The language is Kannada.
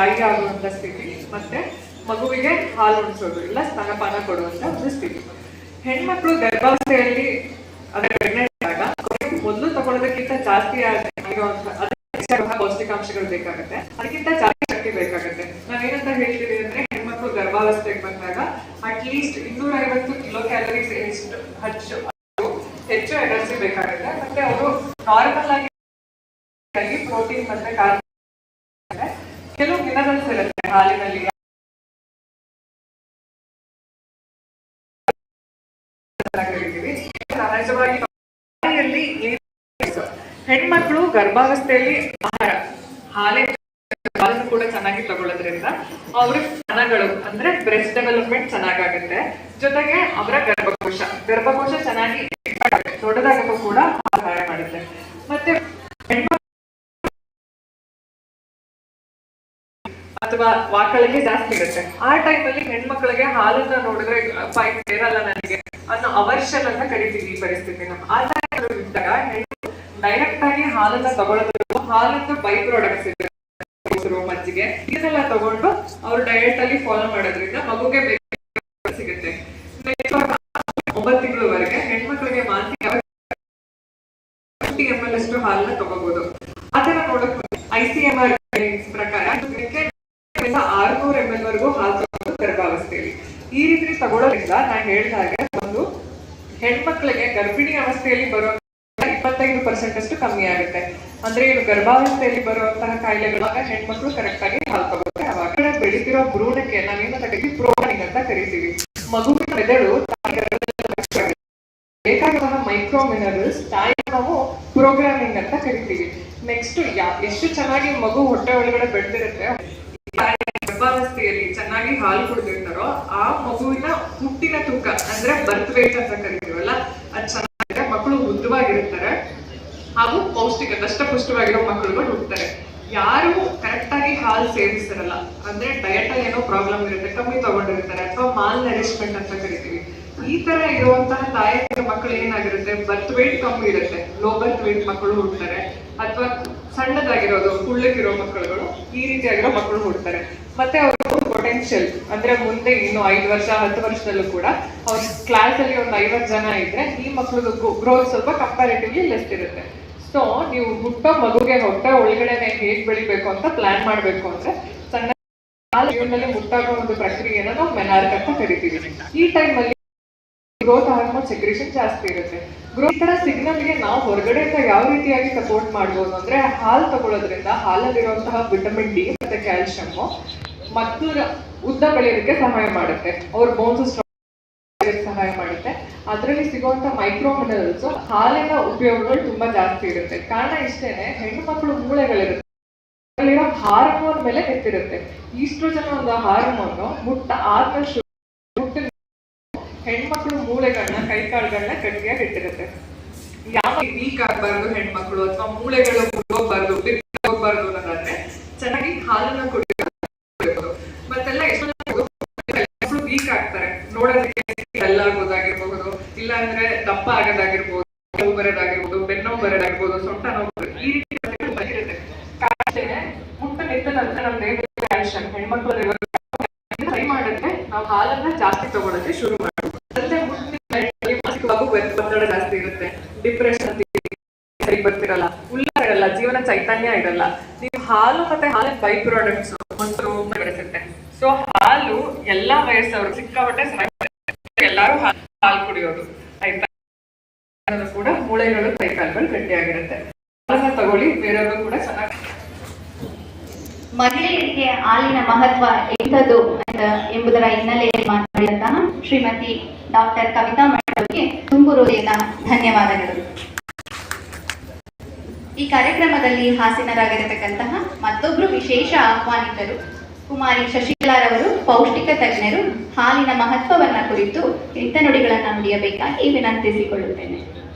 ತಾಯಿ ಆಗುವಂತ ಸ್ಥಿತಿ ಮತ್ತೆ ಮಗುವಿಗೆ ಹಾಲು ಉಣಿಸೋದು ಇಲ್ಲ ಸ್ತನಪಾನ ಕೊಡುವಂತ ಒಂದು ಸ್ಥಿತಿ. ಹೆಣ್ಮಕ್ಳು ಗರ್ಭಾವಸ್ಥೆಯಲ್ಲಿ ಅದೇ ಪ್ರೆಗ್ನೆಂಟ್ ಆದಾಗ ಮೊದಲು ತಗೊಳ್ಳೋದಕ್ಕಿಂತ ಜಾಸ್ತಿ ಆಗಿರುವಂತ ಅದಕ್ಕೆ ಪೌಷ್ಟಿಕಾಂಶಗಳು ಬೇಕಾಗುತ್ತೆ. ಅದಕ್ಕಿಂತ ಜಾಸ್ತಿ ಶಕ್ತಿ ಬೇಕಾಗುತ್ತೆ. ನಾವೇನಂತ ಹೇಳ್ತೀವಿ ಅಂದ್ರೆ ಹೆಣ್ಮಕ್ಳು ಗರ್ಭಾವಸ್ಥೆಗೆ ಬಂದಾಗ ಅಟ್ಲೀಸ್ಟ್ ಇನ್ನೂರ ಐವತ್ತು ಕಿಲೋ ಕ್ಯಾಲರೀಸ್ ಎಷ್ಟು ಹೆಚ್ಚು ಹೆಚ್ಚು ಎನರ್ಜಿ ಬೇಕಾಗುತ್ತೆ. ಮತ್ತೆ ಅವರು ನಾರ್ಮಲ್ ಆಗಿ ಪ್ರೋಟೀನ್ ಮತ್ತೆ ಕೆಲವು ಮಿನರಲ್ಸ್ ಇರುತ್ತೆ ಹಾಲಿನಲ್ಲಿ. ಸಹಜವಾಗಿ ಹೆಣ್ಮಕ್ಳು ಗರ್ಭಾವಸ್ಥೆಯಲ್ಲಿ ಆಹಾರ ಹಾಲೆ ಹಾಲನ್ನು ಕೂಡ ಚೆನ್ನಾಗಿ ತಗೊಳ್ಳೋದ್ರಿಂದ ಅವ್ರ ಸ್ತನಗಳು ಅಂದ್ರೆ ಬ್ರೆಸ್ಟ್ ಡೆವಲಪ್ಮೆಂಟ್ ಚೆನ್ನಾಗಾಗುತ್ತೆ ಜೊತೆಗೆ ಅವರ ಗರ್ಭಕೋಶ ಗರ್ಭಕೋಶ ಚೆನ್ನಾಗಿ. ದೊಡ್ಡದಾಗಕ್ಕೂ ಕೂಡ ಸಹಾಯ ಮಾಡುತ್ತೆ ಮತ್ತೆ ಅಥವಾ ವಾಕಳಿಗೆ ಜಾಸ್ತಿ ಇರುತ್ತೆ. ಆ ಟೈಮಲ್ಲಿ ಹೆಣ್ಮಕ್ಳಿಗೆ ಹಾಲನ್ನ ನೋಡಿದ್ರೆ ಇದು ಸೇರಲ್ಲ ನನಗೆ ಅನ್ನೋ ಅವರ್ಷನ್ ಅಂತ ಕರಿತೀವಿ ಈ ಪರಿಸ್ಥಿತಿ ಆ ಇದ್ದಾಗ ಹೆಣ್ಣು ಡೈರೆಕ್ಟ್ ಆಗಿ ಹಾಲನ್ನ ತಗೊಳ್ಳೋದು ಹಾಲಿಂದ ಬೈ ಪ್ರಾಡಕ್ಟ್ಸ್ ಇದೆ ಮಜ್ಜಿಗೆ ಇದನ್ನೆಲ್ಲ ತಗೊಂಡು ಅವ್ರು ಡಯಟ್ ಅಲ್ಲಿ ಫಾಲೋ ಮಾಡೋದ್ರಿಂದ ಮಗುಗೆ ಸಿಗುತ್ತೆ. ಒಂಬತ್ತು ತಿಂಗಳವರೆಗೆ ಹೆಣ್ಮಕ್ಳಿಗೆ ಫಿಫ್ಟಿ ಎಂ ಎಲ್ ಅಷ್ಟು ಹಾಲನ್ನ ತಗೋಬಹುದು ಅದನ್ನ ನೋಡಕ್ ಐ ಸಿ ಎಂ ಆರ್ ಪ್ರಕಾರ ದಿನಕ್ಕೆ ಆರ್ನೂರು ಎಂ ಎಲ್ ವರೆಗೂ ಹಾಲು ಗರ್ಭಾವಸ್ಥೆಯಲ್ಲಿ. ಈ ರೀತಿ ತಗೊಳ್ಳೋದ್ರಿಂದ ಹೇಳಿದ ಹಾಗೆ ಒಂದು ಹೆಣ್ಮಕ್ಳಿಗೆ ಗರ್ಭಿಣಿ ಅವಸ್ಥೆಯಲ್ಲಿ ಬರೋ ಇಪ್ಪತ್ತೈದು ಪರ್ಸೆಂಟ್ ಅಷ್ಟು ಕಮ್ಮಿ ಆಗುತ್ತೆ. ಅಂದ್ರೆ ಇದು ಗರ್ಭಾವಸ್ಥೆಯಲ್ಲಿ ಬರುವಂತಹ ಕಾಯಿಲೆಗಳಾಗ ಹೆಣ್ಮಕ್ಳು ಕರೆಕ್ಟ್ ಆಗಿ ಹಾಲು ತಗೋತಾರೆ ಅವಾಗ ಬೆಳಿತಿರೋ ಭ್ರೂಣಕ್ಕೆ ನಾವೇನು ಕರಿತೀವಿ, ಪ್ರೋಟೀನ್ ಅಂತ ಕರಿತೀವಿ. ಮಗುವಿನ ಮೆದಳು ಬೇಕಾಗಿರುವ ಮೈಕ್ರೋ ಮಿನರಲ್ಸ್ ತಾಯಿ ನಾವು ಪ್ರೋಗ್ರಾಮಿಂಗ್ ಅಂತ ಕರಿತೀವಿ. ನೆಕ್ಸ್ಟ್ ಎಷ್ಟು ಚೆನ್ನಾಗಿ ಮಗು ಹೊಟ್ಟೆ ಒಳಗಡೆ ಬೆಳೆದಿರುತ್ತೆ ಗರ್ಭಾವಸ್ಥೆಯಲ್ಲಿ ಚೆನ್ನಾಗಿ ಹಾಲು ಕುಡ್ದಿರ್ತಾರೋ ಆ ಮಗುವಿನ ಹುಟ್ಟಿನ ತೂಕ, ಅಂದ್ರೆ ಬರ್ತ್ ವೇಟ್ ಅಂತ ಕರಿತೀವಲ್ಲ, ಅದ್ ಚೆನ್ನಾಗಿದೆ. ಮಕ್ಕಳು ಉದ್ದವಾಗಿರ್ತಾರೆ. ಹಾಗೂ ಪೌಷ್ಟಿಕ ದಷ್ಟಪುಷ್ಟವಾಗಿರೋ ಮಕ್ಕಳುಗಳು ಹುಟ್ಟುತ್ತಾರೆ ಯಾರು ಕರೆಕ್ಟ್ ಆಗಿ ಹಾಲು ಸೇವಿಸ್ತಾರಲ್ಲ ಅಂದ್ರೆ ಡಯಟ್ ಅಲ್ಲಿ ಏನೋ ಪ್ರಾಬ್ಲಮ್ ಇರುತ್ತೆ, ಕಮ್ಮಿ ತಗೊಂಡಿರ್ತಾರೆ, ಅಥವಾ ಮಾಲ್ ನರಿಶ್ಮೆಂಟ್ ಅಂತ ಕರಿತೀವಿ. ಈ ತರ ಇರುವಂತಹ ತಾಯಿಯ ಮಕ್ಕಳು ಏನಾಗಿರುತ್ತೆ? ಬರ್ತ್ ವೇಟ್ ಕಮ್ಮಿ ಇರುತ್ತೆ. ಲೋ ಬರ್ತ್ ವೇಟ್ ಮಕ್ಕಳು ಹುಡ್ತಾರೆ ಅಥವಾ ಸಣ್ಣದಾಗಿರೋದು ಕುಳ್ಳಕ್ಕಿರೋ ಮಕ್ಕಳುಗಳು ಈ ರೀತಿಯಾಗಿರೋ ಮಕ್ಕಳು ಹುಡ್ತಾರೆ ಮತ್ತೆ ಅವರು ಪೊಟೆನ್ಷಿಯಲ್ ಅಂದ್ರೆ ಮುಂದೆ ಇನ್ನು ಐದು ವರ್ಷ, ಹತ್ತು ವರ್ಷದಲ್ಲೂ ಕೂಡ ಅವ್ರ ಕ್ಲಾಸ್ ಅಲ್ಲಿ ಒಂದು ಐವತ್ತು ಜನ ಇದ್ರೆ ಈ ಮಕ್ಕಳದು ಗ್ರೋತ್ ಸ್ವಲ್ಪ ಕಂಪ್ಯಾರಿಟಿವ್ಲಿ ಲೆಸ್ ಇರುತ್ತೆ. ಸೊ ನೀವು ಹುಟ್ಟೋ ಮಗುಗೆ ಹೊಟ್ಟೆ ಒಳಗಡೆನೆ ಹೇಗ್ ಬೆಳಿಬೇಕು ಅಂತ ಪ್ಲಾನ್ ಮಾಡ್ಬೇಕು ಅಂದ್ರೆ ಸಣ್ಣ ಜೀವನದಲ್ಲಿ ಮುಟ್ಟಾಗೋ ಒಂದು ಪ್ರಕ್ರಿಯೆನ ನಾವು ಮೆನಾರ್ಕ್ ಅಂತ ಕರಿತೀವಿ. ಈ ಟೈಮಲ್ಲಿ ಗ್ರೋತ್ ಹಾರ್ಮೋನ್ ಸೆಕ್ರೇಷನ್ ಜಾಸ್ತಿ ಇರುತ್ತೆ. ಗ್ರೋತ್ ತರ ಸಿಗ್ನಲ್ಗೆ ನಾವು ಹೊರಗಡೆಯಿಂದ ಯಾವ ರೀತಿಯಾಗಿ ಸಪೋರ್ಟ್ ಮಾಡ್ಬೋದು ಅಂದ್ರೆ ಹಾಲು ತಗೊಳ್ಳೋದ್ರಿಂದ ಹಾಲಲ್ಲಿರುವಂತಹ ವಿಟಮಿನ್ ಡಿ ಮತ್ತೆ ಕ್ಯಾಲ್ಸಿಯಂ ಮಕ್ಕಳ ಉದ್ದ ಬೆಳೆಯೋದಕ್ಕೆ ಸಹಾಯ ಮಾಡುತ್ತೆ. ಅವ್ರ ಬೋನ್ಸ್ ಸಹಾಯ ಮಾಡುತ್ತೆ. ಅದರಲ್ಲಿ ಸಿಗುವಂತ ಮೈಕ್ರೋ ಮಿನರಲ್ಸ್ ಹಾಲಿನ ಉಪಯೋಗಗಳು ತುಂಬಾ ಜಾಸ್ತಿ ಇರುತ್ತೆ. ಕಾರಣ ಇಷ್ಟೇನೆ, ಹೆಣ್ಣು ಮಕ್ಕಳು ಮೂಳೆಗಳಿರುತ್ತೆ. ಅಲ್ಲಿರೋ ಹಾರ್ಮೋನ್ ಮೇಲೆ ಎತ್ತಿರುತ್ತೆ ಈಸ್ಟ್ರೋಜನ್ ಒಂದು ಹಾರ್ಮೋನ್ ಮುಟ್ಟ ಆದಷ್ಟು ಹೆಣ್ಮಕ್ಳು ಮೂಳೆಗಳನ್ನ ಕೈಕಾಳುಗಳನ್ನ ಗಟ್ಟಿಯಾಗಿ ಇಟ್ಟಿರುತ್ತೆ. ಯಾವ ವೀಕ್ ಆಗ್ಬಾರ್ದು ಹೆಣ್ಮಕ್ಳು ಅಥವಾ ಮೂಳೆಗಳು ಹೋಗ್ಬಾರ್ದು ಹೋಗ್ಬಾರ್ದು ಅನ್ನೋದಾದ್ರೆ ಚೆನ್ನಾಗಿ ಹಾಲನ್ನ ಕುಡಿಬೇಕು ಮತ್ತೆಲ್ಲ ಎಷ್ಟೋ ವೀಕ್ ಆಗ್ತಾರೆ ನೋಡೋದಕ್ಕೆ ಡಲ್ ಆಗೋದಾಗಿರ್ಬಹುದು ಇಲ್ಲ ಅಂದ್ರೆ ದಪ್ಪ ಆಗೋದಾಗಿರ್ಬೋದು ನೋವು ಬರೋದಾಗಿರ್ಬೋದು ಬೆನ್ನೋವು ಬರೋದಾಗಿರ್ಬೋದು, ಸೊಂಟ ನೋವು ಈ ರೀತಿ ಬಂದಿರುತ್ತೆ ಮುಟ್ಟು ನಿಂತ ನಂತರ ನಮ್ಮ ದೇಹದಲ್ಲಿ ಕ್ಯಾಲ್ಸಿಯಂ ಹೆಣ್ಮಕ್ಳು ಟ್ರೈ ಮಾಡಿದ್ರೆ ನಾವು ಹಾಲನ್ನ ಜಾಸ್ತಿ ತಗೊಳಕ್ಕೆ ಶುರು ಮಾಡ್ಬೋದು. ಒತ್ತಡ ಜಾಸ್ತಿ ಇರುತ್ತೆ. ಡಿಪ್ರೆಷನ್ ಸರಿ ಬರ್ತಿರಲ್ಲ, ಉಲ್ಲಾಸ ಇರಲ್ಲ, ಜೀವನ ಚೈತನ್ಯ ಇರಲ್ಲ. ನೀವು ಹಾಲು ಮತ್ತೆ ಹಾಲಿನ ಬೈ ಪ್ರಾಡಕ್ಟ್ಸ್ ಒಂದು ಬೆಳೆಸುತ್ತೆ ಸೊ ಹಾಲು ಎಲ್ಲಾ ವಯಸ್ಸವರು, ಸಿಕ್ಕಾಪಟ್ಟೆ ಮಾಡುತ್ತೆ. ಎಲ್ಲರೂ ಹಾಲು ಕುಡಿಯೋದು. ಆಯ್ತಾ? ಕೂಡ ಮೂಳೆಗಳು, ಕೈಕಾಲುಗಳು ಗಟ್ಟಿಯಾಗಿರುತ್ತೆ. ಹಾಲನ್ನ ತಗೊಳ್ಳಿ, ಬೇರೆಯವರು ಕೂಡ ಚೆನ್ನಾಗಿ ಮಹಿಳೆಯರಿಗೆ ಹಾಲಿನ ಮಹತ್ವ ಎಂಥದ್ದು ಎಂಬುದರ ಹಿನ್ನೆಲೆಯಲ್ಲಿ ಮಾತನಾಡಿದಂತಹ ಶ್ರೀಮತಿ ಡಾಕ್ಟರ್ ಕವಿತಾ ಅವರಿಗೆ ತುಂಬು ಹೃದಯದ ಧನ್ಯವಾದಗಳು. ಈ ಕಾರ್ಯಕ್ರಮದಲ್ಲಿ ಹಾಸನರಾಗಿರತಕ್ಕಂತಹ ಮತ್ತೊಬ್ಬರು ವಿಶೇಷ ಆಹ್ವಾನಿತರು ಕುಮಾರಿ ಶಶಿಕಲಾರವರು ಪೌಷ್ಟಿಕ ತಜ್ಞರು. ಹಾಲಿನ ಮಹತ್ವವನ್ನ ಕುರಿತು ಇಂಥ ನುಡಿಗಳನ್ನ ನುಡಿಯಬೇಕಾಗಿ ವಿನಂತಿಸಿಕೊಳ್ಳುತ್ತೇನೆ.